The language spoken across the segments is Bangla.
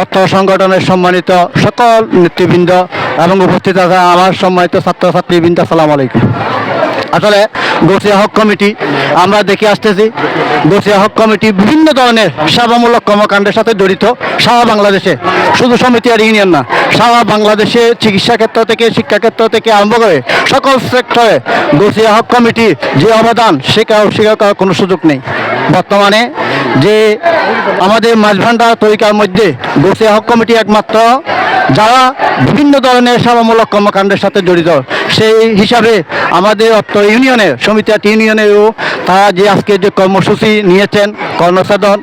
অর্থ সংগঠনের সম্মানিত সকল নেতৃবৃন্দ এবং উপস্থিত আছে আমার সম্মানিত ছাত্রছাত্রীবৃন্দ সালাম আলাইকুম। আসলে গোসিয়া হক কমিটি, আমরা দেখে আসতেছি গোসিয়া হক কমিটি বিভিন্ন ধরনের সেবামূলক কর্মকাণ্ডের সাথে জড়িত, সারা বাংলাদেশে। শুধু সমিতি আর ইউনিয়ন না, সারা বাংলাদেশে চিকিৎসা ক্ষেত্র থেকে, শিক্ষা ক্ষেত্র থেকে আরম্ভ করে সকল সেক্টরে গোসিয়া হক কমিটি যে অবদান সে কারও স্বীকার করার কোনো সুযোগ নেই। বর্তমানে যে আমাদের মাঝভান্ডার তরিকার মধ্যে গোসিয়া হক কমিটি একমাত্র যারা বিভিন্ন ধরনের সেবামূলক কর্মকাণ্ডের সাথে জড়িত, সেই হিসাবে আমাদের অর্থ ইউনিয়নের সমিতি ইউনিয়নেরও তারা যে আজকে যে কর্মসূচি নিয়েছেন, কর্ণসাধন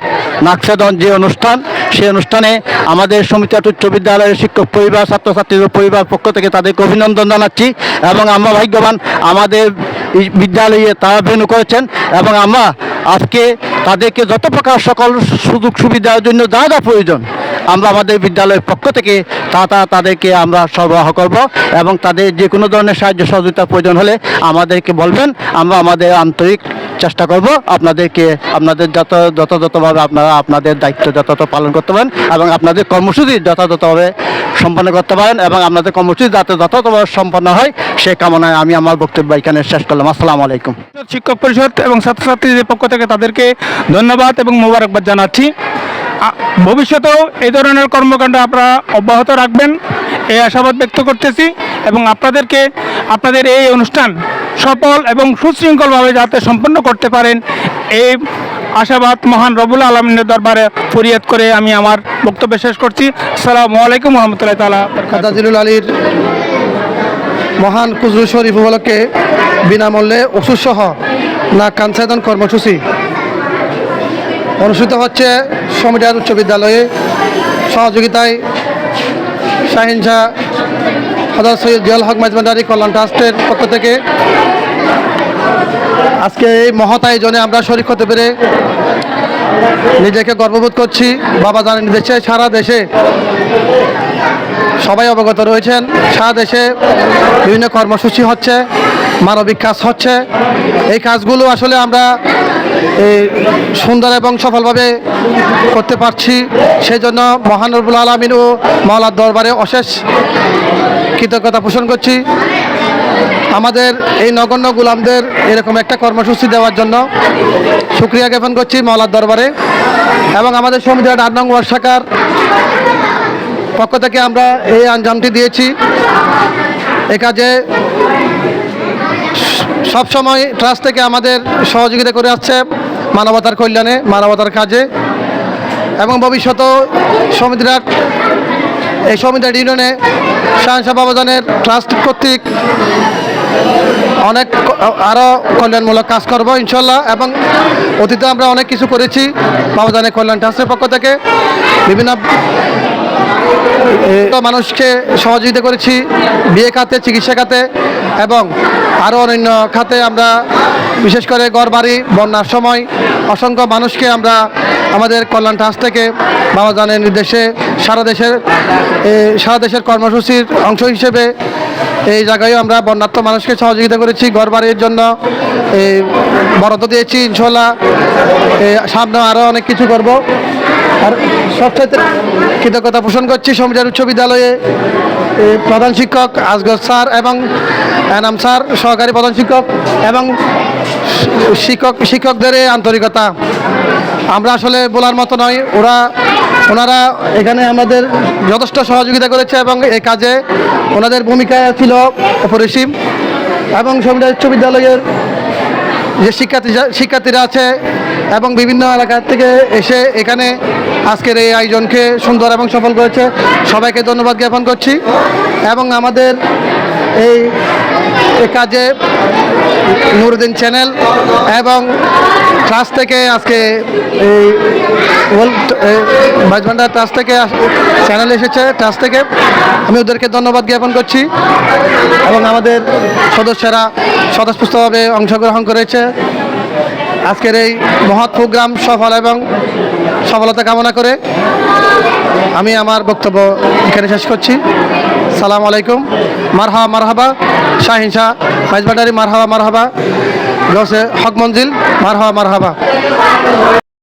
নাকসাধন যে অনুষ্ঠান, সেই অনুষ্ঠানে আমাদের সমিতি উচ্চ বিদ্যালয়ের শিক্ষক পরিবার ছাত্রছাত্রীদের পরিবার পক্ষ থেকে তাদেরকে অভিনন্দন জানাচ্ছি এবং আমরা ভাগ্যবান আমাদের বিদ্যালয়ে তারা ভেনু করেছেন এবং আমরা আজকে তাদেরকে যত প্রকার সকল সুযোগ সুবিধার জন্য যা যা প্রয়োজন আমরা আমাদের বিদ্যালয়ের পক্ষ থেকে তা তাদেরকে আমরা সরবরাহ করব এবং তাদের যে কোনো ধরনের সাহায্য সহযোগিতার প্রয়োজন হলে আমাদেরকে বলবেন, আমরা আমাদের আন্তরিক চেষ্টা করব আপনাদেরকে, আপনাদের যত, যথাযথভাবে আপনারা আপনাদের দায়িত্ব যথাযথ পালন করতে পারেন এবং আপনাদের কর্মসূচি যথাযথভাবে সম্পন্ন করতে পারেন এবং আপনাদের কর্মসূচি যাতে যথাযথভাবে সম্পন্ন হয় সেই কামনায় আমি আমার বক্তব্য এখানে শেষ করলাম। আসসালামু আলাইকুম। শিক্ষক পরিষদ এবং ছাত্রছাত্রীদের পক্ষ থেকে তাদেরকে ধন্যবাদ এবং মোবারকবাদ জানাচ্ছি। ভবিষ্যতেও এই ধরনের কর্মকাণ্ড আপনারা অব্যাহত রাখবেন। এই আশাবাদ ব্যক্ত করতেছি এবং আপনাদেরকে আপনাদের এই অনুষ্ঠান সফল এবং সুশৃঙ্খলভাবে যাতে সম্পন্ন করতে পারেন, এই আশাবাদ মহান রবুল আলমিনের দরবারে ফরিয়াদ করে আমি আমার বক্তব্য শেষ করছি। আসসালামু আলাইকুম রহমতুল্লাহ তালা কাদাজিলুল আলীর মহান কুজরু শরীফ উপলক্ষে বিনামূল্যে ওষুধসহ না কানসায়দন কর্মসূচি অনুষ্ঠিত হচ্ছে সমিটার উচ্চ বিদ্যালয়ে সহযোগিতায় শাহিন শাহ হজরত সৈয়দ জিয়াল হক মাইজমান্ডারি কল্যাণ ট্রাস্টের পক্ষ থেকে আজকে এই মহৎ আয়োজনে আমরা শরিক হতে পেরে নিজেকে গর্ববোধ করছি। বাবা জানেন দেশে, সারা দেশে সবাই অবগত রয়েছেন। সারা দেশে বিভিন্ন কর্মসূচি হচ্ছে, মানবিক কাজ হচ্ছে। এই কাজগুলো আসলে আমরা সুন্দর এবং সফলভাবে করতে পারছি। সেই জন্য মহানবুল আলমিন ও মহলার দরবারে অশেষ কৃতজ্ঞতা পোষণ করছি। আমাদের এই নগণ্য গুলামদের এরকম একটা কর্মসূচি দেওয়ার জন্য সুক্রিয়া জ্ঞাপন করছি মহলার দরবারে। এবং আমাদের সমিতির আট নং ওয়ার্ড পক্ষ থেকে আমরা এই আঞ্জামটি দিয়েছি। এ কাজে সব সময় ট্রাস্ট থেকে আমাদের সহযোগিতা করে আসছে মানবতার কল্যাণে, মানবতার কাজে এবং ভবিষ্যতেও সমিতিরা এই সমিতির ইউনিয়নে শাহসাহ বাবাজানের ট্রাস্ট কর্তৃক অনেক আরও কল্যাণমূলক কাজ করব ইনশাল্লাহ এবং অতীতে আমরা অনেক কিছু করেছি বাবাজানের কল্যাণ ট্রাস্টের পক্ষ থেকে। বিভিন্ন মানুষকে সহযোগিতা করেছি, বিয়ে খাতে, চিকিৎসা খাতে এবং আরও অন্যান্য খাতে আমরা, বিশেষ করে ঘর বাড়ি বন্যার সময় অসংখ্য মানুষকে আমরা আমাদের কল্যাণ ট্রাস্ট থেকে বাবা বাবাজানের নির্দেশে সারা দেশের সারা দেশের কর্মসূচির অংশ হিসেবে এই জায়গায় আমরা বন্যার্থ মানুষকে সহযোগিতা করেছি ঘর বাড়ির জন্য এই বরাদ্দ দিয়েছি, ইনশাল্লাহ। সামনে আরও অনেক কিছু করব। আর সবচাইতে কৃতজ্ঞতা পোষণ করছি সমিজার উচ্চ বিদ্যালয়ে এ, প্রধান শিক্ষক আসগর স্যার এবং এনাম স্যার সহকারী প্রধান শিক্ষক এবং শিক্ষক শিক্ষকদের আন্তরিকতা। আমরা আসলে বলার মতো নয় ওরা ওনারা এখানে আমাদের যথেষ্ট সহযোগিতা করেছে এবং এই কাজে ওনাদের ভূমিকা ছিল অপরিসীম এবং সমিজার উচ্চ বিদ্যালয়ের যে শিক্ষার্থী শিক্ষার্থীরা আছে এবং বিভিন্ন এলাকা থেকে এসে এখানে আজকের এই আয়োজনকে সুন্দর এবং সফল করেছে। সবাইকে ধন্যবাদ জ্ঞাপন করছি। এবং আমাদের এই কাজে নুরুদ্দিন চ্যানেল এবং ট্রাস্ট থেকে আজকে এই বাজবান্ডার ট্রাস্ট থেকে চ্যানেল এসেছে, ট্রাস্ট থেকে। আমি ওদেরকে ধন্যবাদ জ্ঞাপন করছি। এবং আমাদের সদস্যরা স্বতঃস্ফূর্তভাবে অংশগ্রহণ করেছে। আজকের এই মহৎ প্রোগ্রাম সফল এবং সফলতা কামনা করে আমি আমার বক্তব্য এখানে শেষ করছি। সালাম আলাইকুম। মারহা মারহাবা। শাহিন শাহ, মাইজবাটারি, মারহাবা মারহাবা। গসে হক মঞ্জিল, মারহাবা মারহাবা।